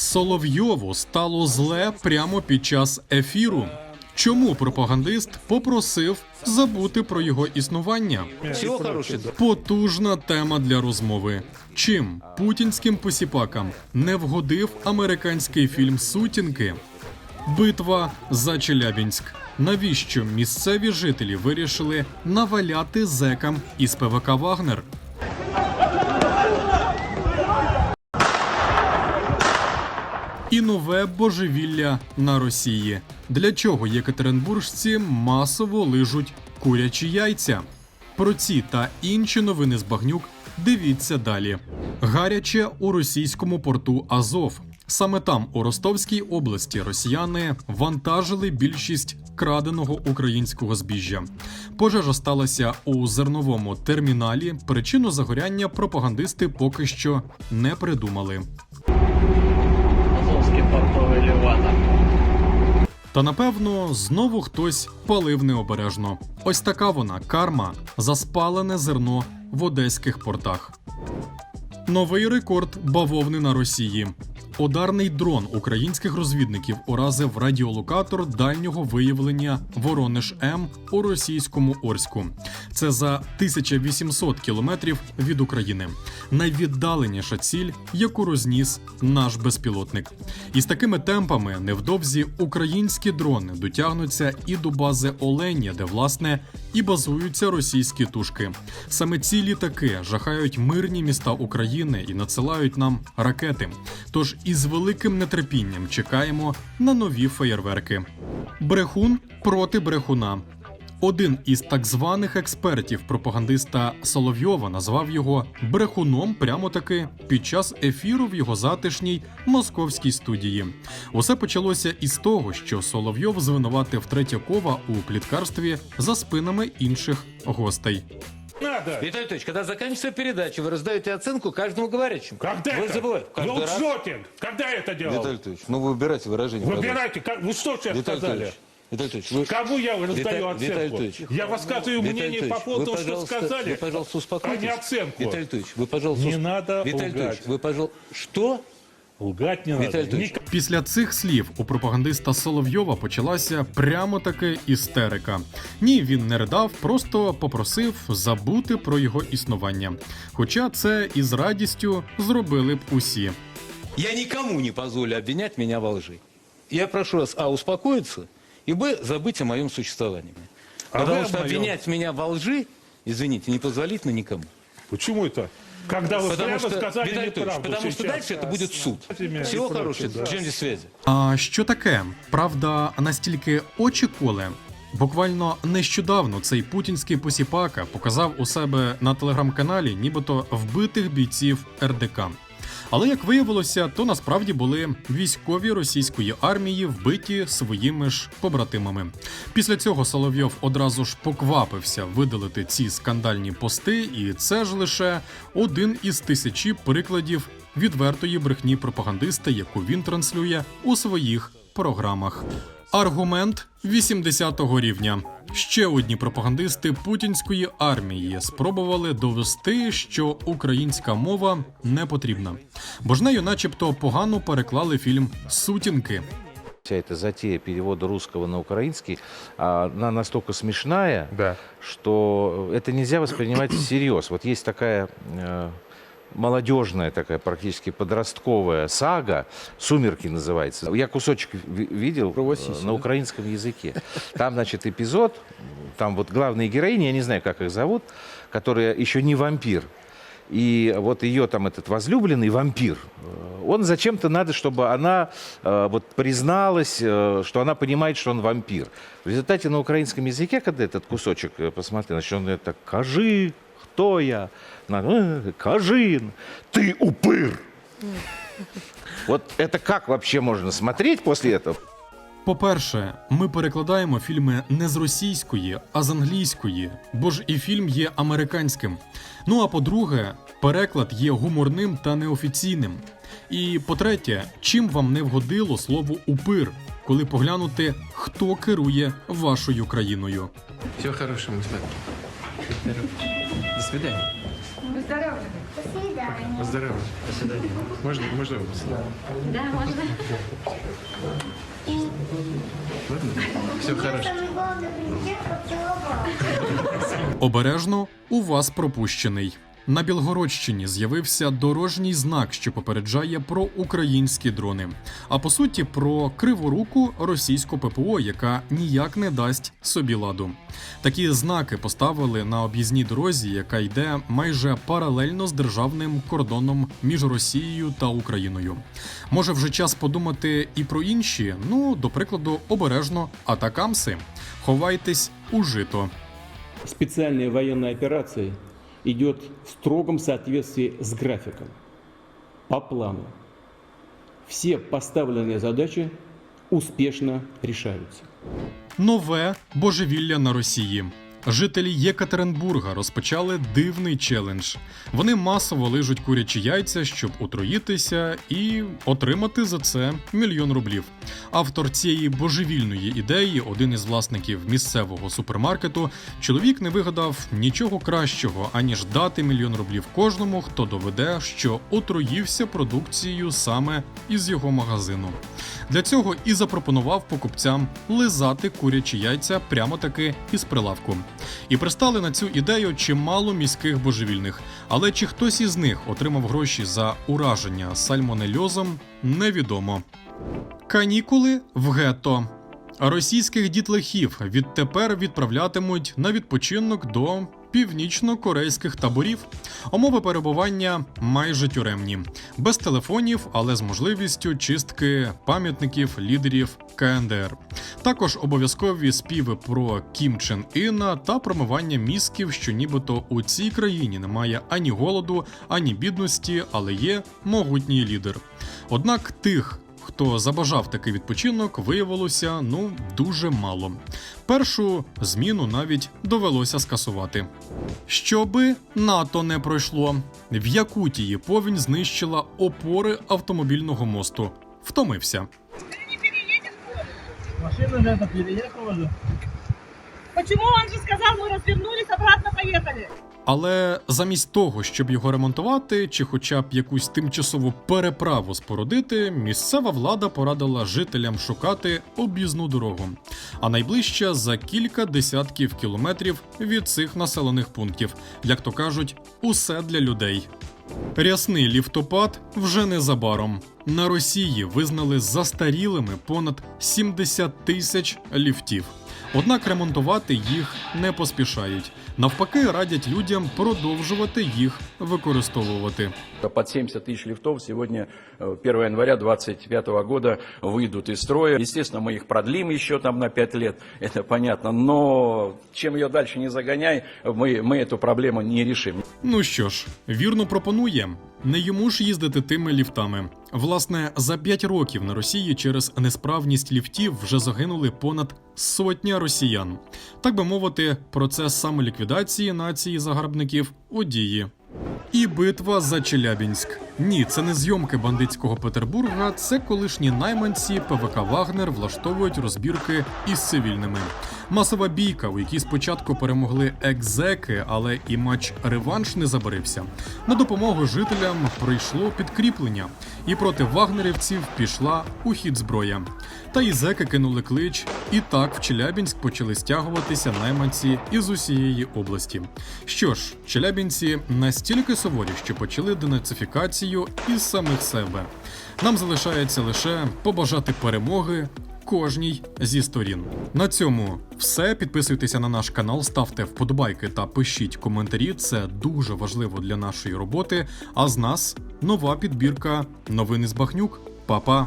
Соловйову стало зле прямо під час ефіру. Чому пропагандист попросив забути про його існування? Потужна тема для розмови. Чим путінським посіпакам не вгодив американський фільм Сутінки? Битва за Челябінськ. Навіщо місцеві жителі вирішили наваляти зекам із ПВК Вагнер? Нове божевілля на Росії. Для чого єкатеринбуржці масово лижуть курячі яйця? Про ці та інші новини з багнюк дивіться далі. Гаряче у російському порту Азов. Саме там, у Ростовській області, росіяни вантажили більшість краденого українського збіжжя. Пожежа сталася у зерновому терміналі. Причину загоряння пропагандисти поки що не придумали. Та напевно знову хтось палив необережно. Ось така вона карма за спалене зерно в одеських портах. Новий рекорд бавовни на Росії. Ударний дрон українських розвідників уразив радіолокатор дальнього виявлення Воронеж М у російському Орську. Це за 1800 кілометрів від України. Найвіддаленіша ціль, яку розніс наш безпілотник. І з такими темпами невдовзі українські дрони дотягнуться і до бази Оленя, де власне і базуються російські тушки. Саме ці літаки жахають мирні міста України і надсилають нам ракети. Тож із великим нетерпінням чекаємо на нові феєрверки. Брехун проти брехуна. Один із так званих експертів пропагандиста Соловйова назвав його брехуном прямо таки під час ефіру в його затишній московській студії. Усе почалося із того, що Соловйов звинуватив Третьякова у пліткарстві за спинами інших гостей. Надо. Виталий Анатольевич, когда заканчивается передача, вы раздаете оценку каждому говорящему. Когда вы это? забываете. Каждый Ну, раз. Жокин, когда я это делал? Виталий Анатольевич, ну вы выбирайте выражение. Выбирайте, как- вы что сейчас Виталий сказали? Виталий Анатольевич, вы... Кому я раздаю Виталий- оценку? Я высказываю Виталий мнение по Анатольевич, поводу того, что сказали, Вы, пожалуйста, а успокойтесь. не оценку. Виталий Анатольевич, вы, пожалуйста... Не усп- надо Виталий лгать. Анатольевич, вы, пожалуйста... Что? Лгать не Виталий надо. Анатольевич. Ник- Після цих слів у пропагандиста Соловйова почалася прямо таки істерика. Ні, він не ридав, просто попросив забути про його існування. Хоча це із радістю зробили б усі. Я никому не позволю обвинять меня во лжи. Я прошу вас, а, успокоиться, и, б, забыть о моем существовании. А Потому вы о что моем. обвинять меня во лжи, извините, не позволительно никому. Почему это? Когда вы Потому прямо что, сказали Виталий Анатольевич, неправду потому что сейчас. дальше это будет суд. Этими Всего и прочее, хорошего. да. Чем здесь связи? А що таке? Правда, настільки очі коле? Буквально нещодавно цей путінський посіпака показав у себе на телеграм-каналі нібито вбитих бійців РДК. Але як виявилося, то насправді були військові російської армії вбиті своїми ж побратимами. Після цього Соловйов одразу ж поквапився видалити ці скандальні пости, і це ж лише один із тисячі прикладів відвертої брехні пропагандиста, яку він транслює у своїх програмах. Аргумент 80-го рівня. Ще одні пропагандисти путінської армії спробували довести, що українська мова не потрібна, бо ж нею, начебто, погано переклали фільм Сутінки. Вся эта затея перевода русского на украинский, а, она настолько смешная, Да. что это нельзя воспринимать всерьез. Вот есть такая э, молодежная, такая практически подростковая сага, «Сумерки» называется. Я кусочек ви- видел э, на украинском языке. Там, значит, эпизод, там вот главные героини, я не знаю, как их зовут, которая еще не вампир. И вот ее там этот возлюбленный вампир, э, он зачем-то надо, чтобы она э, вот призналась, э, что она понимает, что он вампир. В результате на украинском языке, когда этот кусочек посмотрел, значит, он это «кажи, кто я?» Она, «Э, «кажин, ты упыр». Вот это как вообще можно смотреть после этого? По-перше, ми перекладаємо фільми не з російської, а з англійської, бо ж і фільм є американським. Ну а по-друге, переклад є гуморним та неофіційним. І по-третє, чим вам не вгодило слово упир, коли поглянути, хто керує вашою країною. Всего хорошего, мы До свидания. Здорово. До свидания. Здорово. До свидания. Можно, можно вас? Да, можно. Ладно? Все хорошо. Обережно у вас пропущений. На Білгородщині з'явився дорожній знак, що попереджає про українські дрони. А по суті, про криворуку російську ППО, яка ніяк не дасть собі ладу. Такі знаки поставили на об'їзній дорозі, яка йде майже паралельно з державним кордоном між Росією та Україною. Може, вже час подумати і про інші. Ну, до прикладу, обережно атакамси. Ховайтесь у жито. специальная военная операция идет в строгом соответствии с графиком, по плану. Все поставленные задачи успешно решаются. Нове божевілля на Росії. Жителі Єкатеринбурга розпочали дивний челендж. Вони масово лижуть курячі яйця, щоб отруїтися і отримати за це мільйон рублів. Автор цієї божевільної ідеї, один із власників місцевого супермаркету, чоловік не вигадав нічого кращого, аніж дати мільйон рублів кожному, хто доведе, що отруївся продукцією саме із його магазину. Для цього і запропонував покупцям лизати курячі яйця прямо таки із прилавку. І пристали на цю ідею чимало міських божевільних. Але чи хтось із них отримав гроші за ураження сальмонельозом, невідомо. Канікули в гетто. Російських дітлахів відтепер відправлятимуть на відпочинок до північно-корейських таборів. Умови перебування майже тюремні, без телефонів, але з можливістю чистки пам'ятників лідерів КНДР. Також обов'язкові співи про Кім Чен Іна та промивання мізків, що нібито у цій країні немає ані голоду, ані бідності, але є могутній лідер. Однак тих, хто забажав такий відпочинок, виявилося ну дуже мало. Першу зміну навіть довелося скасувати. Щоби НАТО не пройшло, в Якутії повінь знищила опори автомобільного мосту. Втомився. Машина же это переехала же. Почему он же сказал, мы развернулись, обратно поехали? Але замість того, щоб його ремонтувати чи хоча б якусь тимчасову переправу спорудити, місцева влада порадила жителям шукати об'їзну дорогу, а найближча за кілька десятків кілометрів від цих населених пунктів, як то кажуть, усе для людей. Рясний ліфтопад вже незабаром. На Росії визнали застарілими понад 70 тисяч ліфтів. Однак ремонтувати їх не поспішають. Навпаки, радять людям продовжувати їх використовувати. Под 70 тысяч лифтов сегодня, э, 1 января 2025 года, выйдут из строя. Естественно, мы их продлим еще там на 5 лет, это понятно. Но чем ее дальше не загоняй, мы, мы эту проблему не решим. Ну що ж, вірно пропонує. Не йому ж їздити тими ліфтами. Власне, за 5 років на Росії через несправність ліфтів вже загинули понад сотня росіян. Так би мовити, процес самоліквідації нації загарбників у дії. І битва за Челябінськ. Ні, це не зйомки бандитського Петербурга, це колишні найманці ПВК Вагнер влаштовують розбірки із цивільними. Масова бійка, у якій спочатку перемогли екзеки, але і матч реванш не забарився. На допомогу жителям прийшло підкріплення, і проти вагнерівців пішла у хід зброя. Та і зеки кинули клич, і так в Челябінськ почали стягуватися найманці із усієї області. Що ж, челябінці настільки суворі, що почали денацифікацію із самих себе. Нам залишається лише побажати перемоги кожній зі сторін. На цьому все. Підписуйтеся на наш канал, ставте вподобайки та пишіть коментарі. Це дуже важливо для нашої роботи. А з нас нова підбірка новини з Бахнюк. Па-па!